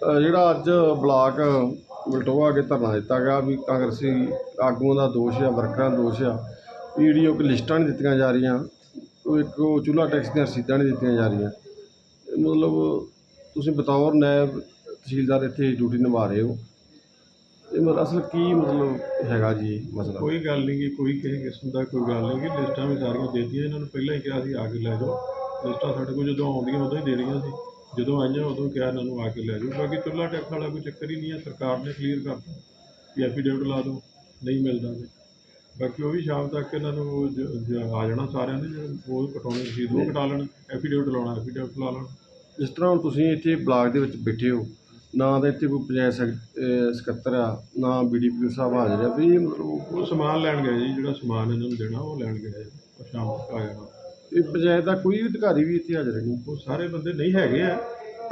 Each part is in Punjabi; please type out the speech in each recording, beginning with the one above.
ਜਿਹੜਾ ਅੱਜ ਬਲਾਕ ਬਲਟੋਆ ਕੇ ਧਰਨਾ ਦਿੱਤਾ ਗਿਆ ਵੀ ਕਾਂਗਰਸੀ ਆਗੂਆਂ ਦਾ ਦੋਸ਼ ਆ, ਵਰਕਰਾਂ ਦਾ ਦੋਸ਼ ਆ ਈਡੀਓ ਕਿ ਲਿਸਟਾਂ ਨਹੀਂ ਦਿੱਤੀਆਂ ਜਾ ਰਹੀਆਂ, ਉਹ ਇੱਕ ਉਹ ਚੁੱਲ੍ਹਾ ਟੈਕਸ ਦੀਆਂ ਰਸੀਦਾਂ ਨਹੀਂ ਦਿੱਤੀਆਂ ਜਾ ਰਹੀਆਂ। ਮਤਲਬ ਤੁਸੀਂ ਬਤੌਰ ਨਾਇਬ ਤਹਿਸੀਲਦਾਰ ਇੱਥੇ ਡਿਊਟੀ ਨਿਭਾ ਰਹੇ ਹੋ। ਇਹ ਮਤਲਬ ਅਸਲ ਕੀ ਮਤਲਬ ਹੈਗਾ ਜੀ ਮਸਲਾ? ਕੋਈ ਗੱਲ ਨਹੀਂ ਗੀ ਕੋਈ ਕਿਸੇ ਕਿਸਮ ਦਾ ਕੋਈ ਗੱਲ ਨਹੀਂ ਗੀ ਲਿਸਟਾਂ ਵੀ ਸਾਰੀਆਂ ਦੇ ਦਿੱਤੀਆਂ, ਇਹਨਾਂ ਨੂੰ ਪਹਿਲਾਂ ਹੀ ਕਿਹਾ ਸੀ ਆ ਕੇ ਲੈ ਜਾਓ। ਲਿਸਟਾਂ ਸਾਡੇ ਕੋਲ ਜਦੋਂ ਆਉਂਦੀਆਂ, ਉਦੋਂ ਹੀ ਦੇ ਰਹੀਆਂ ਸੀ। ਜਦੋਂ ਆਈਆਂ ਉਦੋਂ ਕਿਹਾ ਇਹਨਾਂ ਨੂੰ ਆ ਕੇ ਲੈ ਜਾਓ। ਬਾਕੀ ਚੁੱਲ੍ਹਾ ਟੈਕਸ ਵਾਲਾ ਕੋਈ ਚੱਕਰ ਹੀ ਨਹੀਂ ਹੈ ਸਰਕਾਰ ਨੇ ਕਲੀਅਰ ਕਰਤਾ ਕਿ ਐਫੀਡੇਵਿਟ ਲਾ ਦਿਓ ਨਹੀਂ ਮਿਲਦਾ ਤੇ। ਬਾਕੀ ਉਹ ਵੀ ਸ਼ਾਮ ਤੱਕ ਇਹਨਾਂ ਨੂੰ ਉਹ ਜ- ਜ- ਆ ਜਾਣਾ ਸਾਰਿਆਂ ਨੇ ਜਿਹੜੇ ਉਹ ਕਟਾਉਣੀ ਰਸੀਦ ਉਹ ਕਟਾ ਲੈਣ ਐਫੀਡੇਵਿਟ ਲਾਉਣਾ ਐਫੀਡੇਵਿਟ ਲਾ ਲੈਣ। ਜਿਸ ਤਰ੍ਹਾਂ ਹੁਣ ਤੁਸੀਂ ਇੱਥੇ ਬਲਾਕ ਦੇ ਵਿੱਚ ਬੈਠੇ ਹੋ ਨਾ ਤਾਂ ਇੱਥੇ ਕੋਈ ਪੰਚਾਇਤ ਸੈਕ- ਅਹ ਸਕੱਤਰ ਆ ਨਾ ਬੀਡੀਪੀਓ ਸਾਹਿਬ ਹਾਜ਼ਰ ਆ ਵੀ ਇਹ ਮਤਲਬ ਉਹ ਸਮਾਨ ਲੈਣ ਗਏ ਜੀ ਜਿਹੜਾ ਸਮਾਨ ਇਹਨਾਂ ਨੂੰ ਦੇਣਾ ਉਹ ਲੈਣ ਗਏ ਉਹ ਸ਼ਾਮ ਤੱਕ ਆ ਜਾਣਾ। ਇਹ ਪੰਚਾਇਤ ਦਾ ਕੋਈ ਅਧਿਕਾਰੀ ਵੀ ਇੱਥੇ ਹਾਜ਼ਰ ਨਹੀਂ। ਉਹ ਸਾਰੇ ਬੰਦੇ ਨਹੀਂ ਹੈਗੇ ਆ।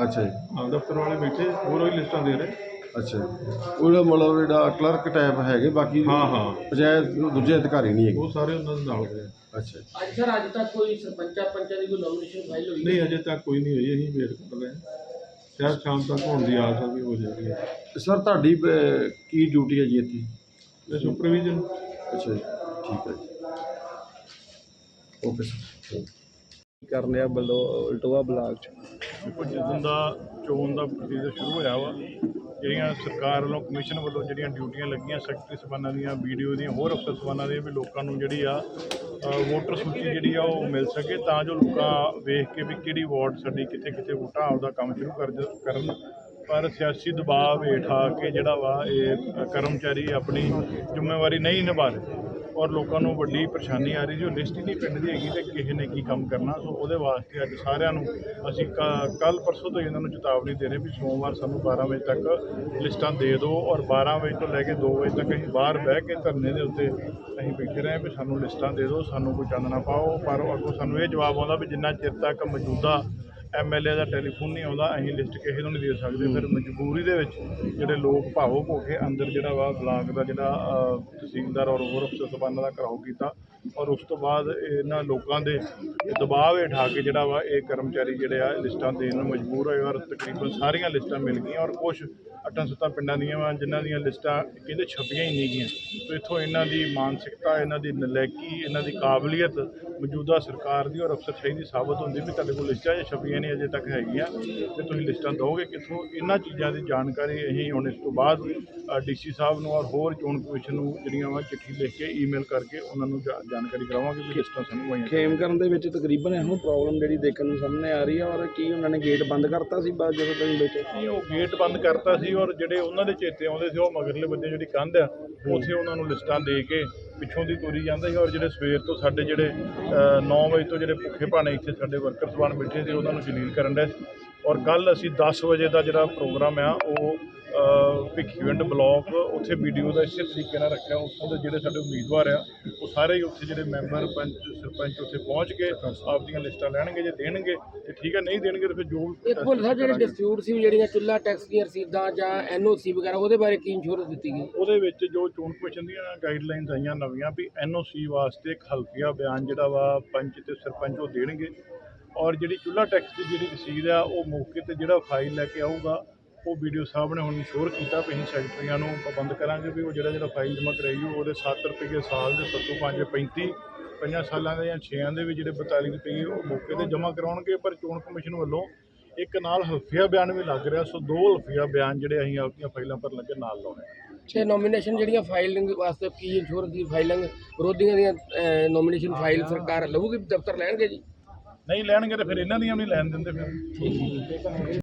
ਅੱਛਾ ਜੀ। ਆ ਦਫ਼ਤਰ ਵਾਲੇ ਬੈਠੇ ਹੋਰ ਉਹੀ ਲਿਸਟਾਂ ਦੇ ਰਹੇ। ਅੱਛਾ ਜੀ। ਉਹਦਾ ਮਤਲਬ ਜਿਹੜਾ ਕਲਰਕ ਟਾਈਪ ਹੈਗੇ ਬਾਕੀ ਹਾਂ ਹਾਂ। ਪੰਚਾਇਤ ਨੂੰ ਦੂਜੇ ਅਧਿਕਾਰੀ ਨਹੀਂ ਹੈਗੇ। ਉਹ ਸਾਰੇ ਉਹਨਾਂ ਦੇ ਨਾਲ ਗਏ ਅੱਛਾ ਜੀ। ਅੱਜ ਸਰ ਅੱਜ ਤੱਕ ਕੋਈ ਸਰਪੰਚਾਂ ਪੰਚਾਂ ਦੀ ਕੋਈ ਨੋਮੀਨੇਸ਼ਨ ਫਾਈਲ ਹੋਈ ਨਹੀਂ ਅਜੇ ਤੱਕ ਕੋਈ ਨਹੀਂ ਹੋਈ ਅਸੀਂ ਵੇਟ ਕਰ ਰਹੇ ਹਾਂ। ਸ਼ਾਇਦ ਸ਼ਾਮ ਤੱਕ ਹੋਣ ਦੀ ਆਸ ਆ ਵੀ ਹੋ ਜਾਏਗੀ। ਤੇ ਸਰ ਤੁਹਾਡੀ ਅਹ, ਕੀ ਡਿਊਟੀ ਹੈ ਜੀ ਇੱਥੇ? ਇਹ ਸੁਪਰਵਿਜ਼ਨ ਅੱਛਾ ਜੀ ਠੀਕ ਹੈ ਜੀ। ਓਕੇ ਸਰ ਕਰਨ ਰਿਹਾ ਬਲੋ ਉਲਟੋਆ ਬਲਾਕ ਚ? ਦੇਖੋ ਜਦੋਂ ਦਾ ਚੋਣ ਦਾ ਪ੍ਰੋਸੀਜਰ ਸ਼ੁਰੂ ਹੋਇਆ ਵਾ ਜਿਹੜੀਆਂ ਸਰਕਾਰ ਵੱਲੋਂ ਕਮਿਸ਼ਨ ਵੱਲੋਂ ਜਿਹੜੀਆਂ ਡਿਊਟੀਆਂ ਲੱਗੀਆਂ ਸੈਕਟਰੀ ਸਬਾਨਾਂ ਦੀਆਂ ਵੀਡੀਓ ਦੀਆਂ ਹੋਰ ਅਫਸਰ ਸਬਾਨਾਂ ਦੀਆਂ ਵੀ ਲੋਕਾਂ ਨੂੰ ਜਿਹੜੀ ਆ ਵੋਟਰ ਸੂਚੀ ਜਿਹੜੀ ਆ ਉਹ ਮਿਲ ਸਕੇ ਤਾਂ ਜੋ ਲੋਕਾਂ ਵੇਖ ਕੇ ਵੀ ਕਿਹੜੀ ਵਾਰਡ ਸਾਡੀ ਕਿੱਥੇ ਕਿੱਥੇ ਵੋਟਾਂ ਆਪਦਾ ਕੰਮ ਸ਼ੁਰੂ ਕਰ ਕਰਨ। ਪਰ ਸਿਆਸੀ ਦਬਾਅ ਹੇਠ ਆ ਕੇ ਜਿਹੜਾ ਵਾ ਇਹ ਕਰਮਚਾਰੀ ਆਪਣੀ ਜ਼ਿੰਮੇਵਾਰੀ ਨਹੀਂ ਨਿਭਾ ਰਹੇ। ਔਰ ਲੋਕਾਂ ਨੂੰ ਵੱਡੀ ਪਰੇਸ਼ਾਨੀ ਆ ਰਹੀ ਜੋ ਲਿਸਟ ਹੀ ਨਹੀਂ ਪਿੰਡ ਦੀ ਹੈਗੀ ਤੇ ਕਿਸੇ ਨੇ ਕੀ ਕੰਮ ਕਰਨਾ, ਸੋ ਉਹਦੇ ਵਾਸਤੇ ਅੱਜ ਸਾਰਿਆਂ ਨੂੰ ਅਸੀਂ ਕੱਲ ਪਰਸੋਂ ਤੋਂ ਹੀ ਇਹਨਾਂ ਨੂੰ ਚੇਤਾਵਨੀ ਦੇ ਰਹੇ ਵੀ ਸੋਮਵਾਰ ਸਾਨੂੰ 12 ਵਜੇ ਤੱਕ ਲਿਸਟਾਂ ਦੇ ਦਿਓ ਔਰ 12 ਵਜੇ ਤੋਂ ਲੈ ਕੇ 2 ਵਜੇ ਤੱਕ ਅਸੀਂ ਬਾਹਰ ਬਹਿ ਕੇ ਧਰਨੇ ਦੇ ਉੱਤੇ ਅਸੀਂ ਬੈਠੇ ਰਹੇ ਵੀ ਸਾਨੂੰ ਲਿਸਟਾਂ ਦੇ ਦਿਓ, ਸਾਨੂੰ ਕੋਈ ਚੰਦ ਨਾ ਪਾਓ, ਪਰ ਅੱਗੋਂ ਸਾਨੂੰ ਇਹ ਜਵਾਬ ਆਉਂਦਾ ਵੀ ਜਿੰਨਾ ਚਿਰ ਤੱਕ ਮੌਜੂਦਾ ਐਮਐਲਏ ਦਾ ਟੈਲੀਫੋਨ ਨਹੀਂ ਆਉਂਦਾ, ਅਸੀਂ ਲਿਸਟ ਕਿਸੇ ਨੂੰ ਨਹੀਂ ਦੇ ਸਕਦੇ। ਫਿਰ ਮਜਬੂਰੀ ਦੇ ਵਿੱਚ ਜਿਹੜੇ ਲੋਕ ਭਾਵੁਕ ਹੋ ਕੇ ਅੰਦਰ ਜਿਹੜਾ ਵਾ ਬਲਾਕ ਦਾ ਜਿਹੜਾ ਤਹਿਸੀਲਦਾਰ ਔਰ ਹੋਰ ਅਫਸਰ ਸਬਾਨਾਂ ਦਾ ਘਰਾਓ ਕੀਤਾ। ਔਰ ਉਸ ਤੋਂ ਬਾਅਦ ਇਹਨਾਂ ਲੋਕਾਂ ਦੇ ਦਬਾਅ ਹੇਠ ਆ ਕੇ ਜਿਹੜਾ ਵਾ ਇਹ ਕਰਮਚਾਰੀ ਜਿਹੜੇ ਆ ਲਿਸਟਾਂ ਦੇਣ ਨੂੰ ਮਜਬੂਰ ਹੋਏ ਔਰ ਤਕਰੀਬਨ ਸਾਰੀਆਂ ਲਿਸਟਾਂ ਮਿਲ ਗਈਆਂ ਔਰ ਕੁਝ ਅੱਠਾਂ ਸੱਤਾਂ ਪਿੰਡਾਂ ਦੀਆਂ ਵਾ ਜਿਨ੍ਹਾਂ ਦੀਆਂ ਲਿਸਟਾਂ ਕਹਿੰਦੇ ਛਪੀਆਂ ਹੀ ਨਹੀਂ ਗਈਆਂ। ਸੋ ਇੱਥੋਂ ਇਹਨਾਂ ਦੀ ਮਾਨਸਿਕਤਾ, ਇਹਨਾਂ ਦੀ ਨਲੈਕੀ, ਇਹਨਾਂ ਦੀ ਕਾਬਲੀਅਤ ਮੌਜੂਦਾ ਸਰਕਾਰ ਦੀ ਔਰ ਅਫਸਰਸ਼ਾਹੀ ਦੀ ਸਾਬਤ ਹੁੰਦੀ ਵੀ ਤੁਹਾਡੇ ਕੋਲ ਲਿਸਟਾਂ ਜਾਂ ਛਪੀਆਂ ਨਹੀਂ, ਅਜੇ ਤੱਕ ਹੈਗੀਆਂ ਤੇ ਤੁਸੀਂ ਲਿਸਟਾਂ ਦਿਓਗੇ ਕਿੱਥੋਂ? ਇਹਨਾਂ ਚੀਜ਼ਾਂ ਦੀ ਜਾਣਕਾਰੀ ਅਸੀਂ ਹੁਣ ਇਸ ਤੋਂ ਬਾਅਦ ਡੀਸੀ ਸਾਹਿਬ ਨੂੰ ਔਰ ਹੋਰ ਚੋਣ ਕਮਿਸ਼ਨ ਨੂੰ ਜਿਹੜੀਆਂ ਵਾ ਚਿੱਠੀ ਲਿਖ ਕੇ ਈਮੇਲ ਕਰਕੇ ਉਹਨਾਂ ਨੂੰ ਜਾ- ਜਾਣਕਾਰੀ ਕਰਾਵਾਂਗੇ ਵੀ ਲਿਸਟਾਂ ਸਾਨੂੰ ਆਈਆਂ ਖੇਮ ਕਰਨ ਦੇ ਵਿੱਚ ਤਕਰੀਬਨ ਇਹੋ ਪ੍ਰੋਬਲਮ ਜਿਹੜੀ ਦੇਖਣ ਨੂੰ ਸਾਹਮਣੇ ਆ ਰਹੀ ਹੈ ਔਰ ਕੀ ਉਹਨਾਂ ਨੇ ਗੇਟ ਬੰਦ ਕਰਤਾ ਸੀ ਬਾਅਦ ਜਦੋਂ ਤੁਸੀਂ ਬੈਠੇ? ਨਹੀਂ ਉਹ ਗੇਟ ਬੰਦ ਕਰਤਾ ਸੀ ਔਰ ਜਿਹੜੇ ਉਹਨਾਂ ਦੇ ਚੇਤੇ ਆਉਂਦੇ ਸੀ ਉਹ ਮਗਰਲੇ ਬੰਦੇ ਜਿਹੜੀ ਕੰਧ ਆ ਉੱਥੇ ਉਹਨਾਂ ਨੂੰ ਲਿਸਟਾਂ ਦੇ ਕੇ ਪਿੱਛੋਂ ਦੀ ਤੁਰੀ ਜਾਂਦਾ ਸੀ ਔਰ ਜਿਹੜੇ ਸਵੇਰ ਤੋਂ ਸਾਡੇ ਜਿਹੜੇ 9 ਵਜੇ ਤੋਂ ਜਿਹੜੇ ਭੁੱਖੇ ਭਾਣੇ ਇੱਥੇ ਸਾਡੇ ਵਰਕਰ ਸਬਾਨ ਬੈਠੇ ਸੀ ਉਹਨਾਂ ਨੂੰ ਜਲੀਲ ਕਰਨ ਦੇ ਔਰ ਕੱਲ ਅਸੀਂ 10 ਵਜੇ ਦਾ ਜਿਹੜਾ ਪ੍ਰੋਗਰਾਮ ਆ ਉਹ ਭਿੱਖੀਵਿੰਡ ਬਲਾਕ ਉੱਥੇ ਵੀਡੀਓ ਦਾ ਇਸੇ ਤਰੀਕੇ ਨਾਲ ਰੱਖਿਆ। ਉੱਥੋਂ ਦੇ ਜਿਹੜੇ ਸਾਡੇ ਉਮੀਦਵਾਰ ਆ ਉਹ ਸਾਰੇ ਹੀ ਉੱਥੇ ਜਿਹੜੇ ਮੈਂਬਰ ਪੰਚ ਸਰਪੰਚ ਉੱਥੇ ਪਹੁੰਚ ਕੇ ਆਪਦੀਆਂ ਲਿਸਟਾਂ ਲੈਣਗੇ ਜੇ ਦੇਣਗੇ ਤੇ ਠੀਕ ਹੈ ਨਹੀਂ ਦੇਣਗੇ ਤਾਂ ਫਿਰ ਜੋ ਇੱਕ ਪੁਲਿਸ ਜਿਹੜੇ ਡਿਸਪਿਊਟ ਸੀ ਜਿਹੜੀਆਂ ਚੁੱਲਾ ਟੈਕਸ ਦੀਆਂ ਰਸੀਦਾਂ ਜਾਂ ਐਨਓਸੀ ਵਗੈਰਾ ਉਹਦੇ ਬਾਰੇ ਕੀ ਇੰਸ਼ੋਰੈਂਸ ਦਿੱਤੀ ਗਈ? ਉਹਦੇ ਵਿੱਚ ਜੋ ਚੋਣ ਕਮਿਸ਼ਨ ਦੀਆਂ ਗਾਈਡਲਾਈਨਸ ਆਈਆਂ ਨਵੀਆਂ ਵੀ ਐਨਓਸੀ ਵਾਸਤੇ ਇੱਕ ਹਲਫੀਆ ਬਿਆਨ ਜਿਹੜਾ ਵਾ ਪੰਚ ਤੇ ਸਰਪੰਚ ਉਹ ਦੇਣਗੇ। ਔਰ ਜਿਹੜੀ ਚੁੱਲਾ ਟੈਕਸ ਦੀ ਜਿਹੜੀ ਰਸੀਦ ਆ ਉਹ ਮੌਕੇ ਤੇ ਜਿਹੜਾ ਫਾਈਲ ਲੈ ਕੇ ਆਊਗਾ ਉਹ ਵੀਡੀਓ ਸਾਹਿਬ ਨੇ ਹੁਣ ਇਨਸ਼ੋਰ ਕੀਤਾ ਵੀ ਅਸੀਂ ਸੈਕਟਰੀਆਂ ਨੂੰ ਪਾਬੰਦ ਕਰਾਂਗੇ ਵੀ ਉਹ ਜਿਹੜਾ ਜਿਹੜਾ ਫਾਈਲ ਜਮ੍ਹਾਂ ਕਰਾਈ ਹੋਊ ਉਹਦੇ 7 ਰੁਪਏ ਸਾਲ ਦੇ 705 35 ਪੰਜਾਂ ਸਾਲਾਂ ਦੇ ਜਾਂ 6 ਦੇ ਵੀ ਜਿਹੜੇ 42 ਰੁਪਏ ਉਹ ਮੌਕੇ ਤੇ ਜਮ੍ਹਾਂ ਕਰਾਉਣਗੇ। ਪਰ ਚੋਣ ਕਮਿਸ਼ਨ ਵੱਲੋਂ ਇੱਕ ਨਾਲ ਹਲਫੀਆ ਬਿਆਨ ਵੀ ਲੱਗ ਰਿਹਾ। ਸੋ ਦੋ ਹਲਫੀਆ ਬਿਆਨ ਜਿਹੜੇ ਅਸੀਂ ਆਪਣੀਆਂ ਫਾਈਲਾਂ ਪਰ ਲੱਗੇ ਨਾਲ ਲਾਉਣੇ ਤੇ ਨੋਮੀਨੇਸ਼ਨ ਜਿਹੜੀਆਂ ਫਾਈਲਿੰਗ ਵਾਸਤੇ ਕੀ ਇੰਸ਼ੋਰੈਂਸ ਦੀ ਫਾਈਲਿੰਗ ਵਿਰੋਧੀਆਂ ਦੀਆਂ ਨੋਮੀਨੇਸ਼ਨ ਫਾਈਲ ਸਰਕਾਰ ਲਊਗੀ ਦਫ਼ਤਰ ਲੈਣਗੇ ਜੀ? ਨਹੀਂ ਲੈਣਗੇ ਤੇ ਫਿਰ ਇਹਨਾਂ ਦੀਆਂ ਵੀ ਨਹੀਂ ਲੈਣ ਦਿੰਦੇ ਫਿਰ।